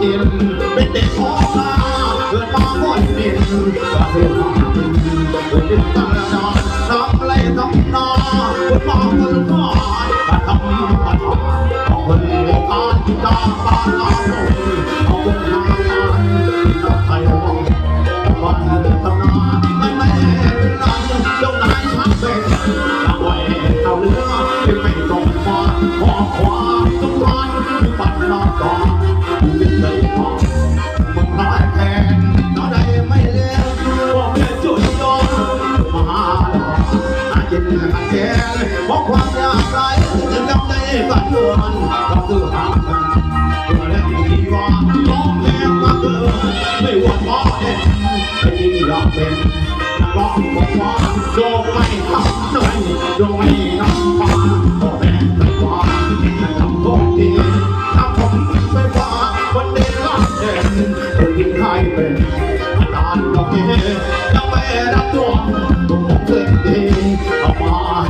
กินเป็นเด็กขอมาเกิดมาคนดินก็เพื่อมากินเกิดดินตั้งนานทำไรทำนาคนมาคนน้อยมาทำมาทำเอาคนโอกาสจาบ้าน หากินกันแก่เพราะความยากไรจะจำได้กันเดือนก็คือหากันเพื่อเล่นดีว่าร้องเพลงมาเกินไม่หวนว่าเด็กไม่ยิ่งอยากเป็นนักร้องบอกว่าโลกไม่ทำหน่อยโลกไม่นำฟ้านโอ้แม่ไม่ว่าแต่ทำตัวดี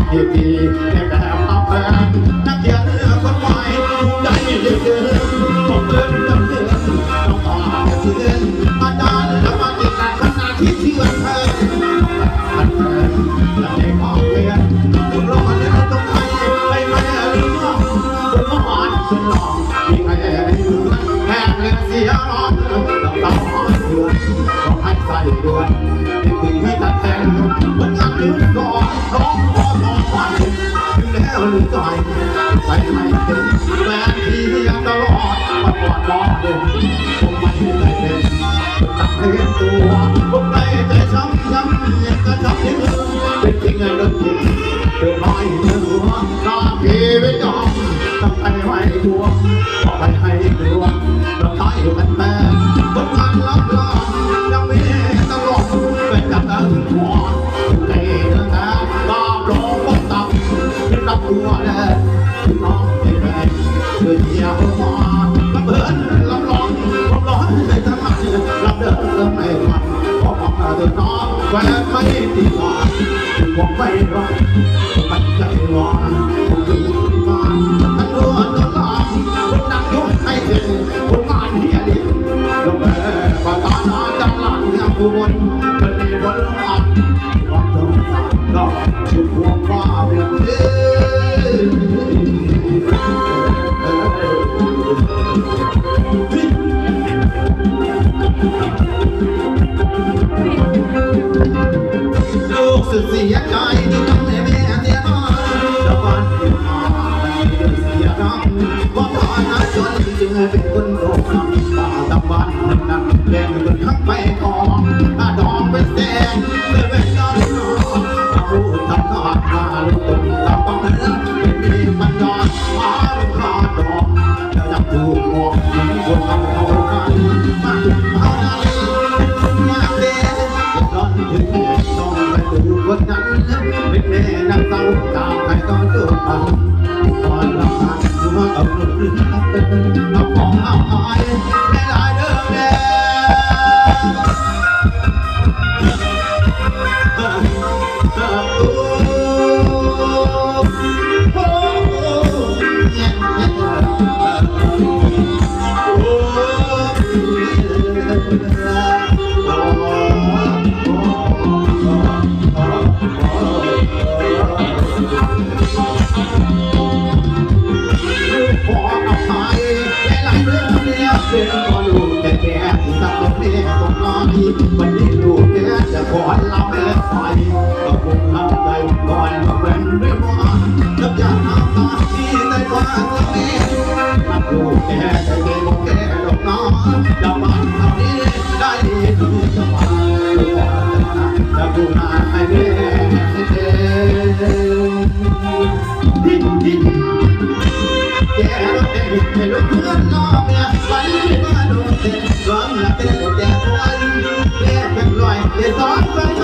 มาให้ดีในแบบตามแผนนักเขียนเรือคนใหม่ภูมิใจเดือดต้องเดินต้องเดินต้องตาเตือนอาจารย์จะมาติดการขนาดที่เชื่อแทนมันแทนและในความเพียรถึงเรามาเล่นต้องไทยไม่ไม่เรื่องคนมหาชนหลอกมีใครให้ดูแค่เงินเสียร้อนต้องตามหาเดือต้องให้ใส่ดือน ดมาก่อนรอเดินผมไม่ได้เป็นตัดเห็นตัวผมได้ใจช้ำช้ำยังกระชับยังเป็นจริงไงเรื่องจริงเรื่องน้อยเรื่องหัวตาพี นน้นไม่ตีก่อนผมไม่รอมันใจร้อนผมถึงมาทั้งรัวทั้งลามคนนักยกให้เห็นคนงานเฮียดิลงแม่ปาตานาจังหลังยังผู้บนเป็นในวันอันความสงสารก็ชุดหัวฟ้าเป็นเดืลู เสียใจที่ต้องให้แม่เสียน้อยแล้ววันที่มาไม่ได้เสียน้ำว่าฐานะจนจึงเป็นคนโดนป่าตะวันนั้นแรงจนทั้งไปกองถ้าดองเป็นแสนเลยเป็นน้อยน้อาทำทอดมาลูกตุ่มตาปังนั้นมีมันยอดมาเป็นขาดอกจะจับถูกมองถึงคนเอา อ แลายๆเรื่องเนี่ยเป็นพอลูกแต่แก่ที่ทำเป็นแม่ของน้อยวันนี้ลูกแก่จะขอเราแม่ไฟก็คงทำใจก่อนมาเป็นเรื่อง Bye.